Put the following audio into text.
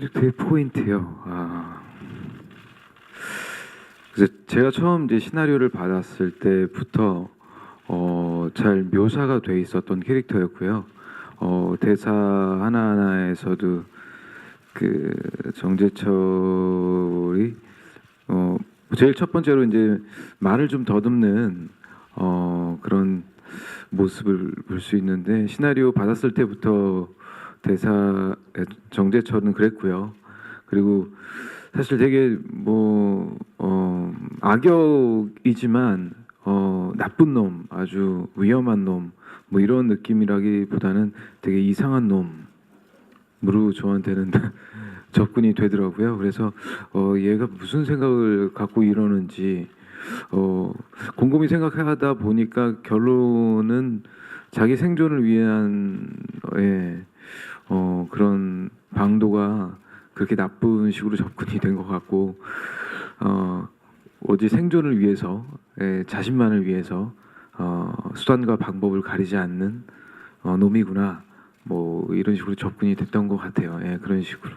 캐릭터의 포인트요. 아. 그래서 제가 처음 이제 시나리오를 받았을 때부터 어, 잘 묘사가 돼 있었던 캐릭터였고요. 어, 대사 하나 하나에서도 그 정재철이 어, 제일 첫 번째로 이제 말을 좀 더듬는 어, 그런 모습을 볼 수 있는데 시나리오 받았을 때부터 대사 정재철은 그랬고요. 그리고 사실 되게 뭐 어, 악역이지만 어, 나쁜 놈, 아주 위험한 놈, 뭐 이런 느낌이라기보다는 되게 이상한 놈으로 저한테는 접근이 되더라고요. 그래서 어, 얘가 무슨 생각을 갖고 이러는지 어, 곰곰이 생각하다 보니까 결론은 자기 생존을 위한 예, 어, 그런 방도가 그렇게 나쁜 식으로 접근이 된 것 같고 어, 오직 생존을 위해서 예, 자신만을 위해서 어, 수단과 방법을 가리지 않는 어, 놈이구나 뭐 이런 식으로 접근이 됐던 것 같아요. 예, 그런 식으로.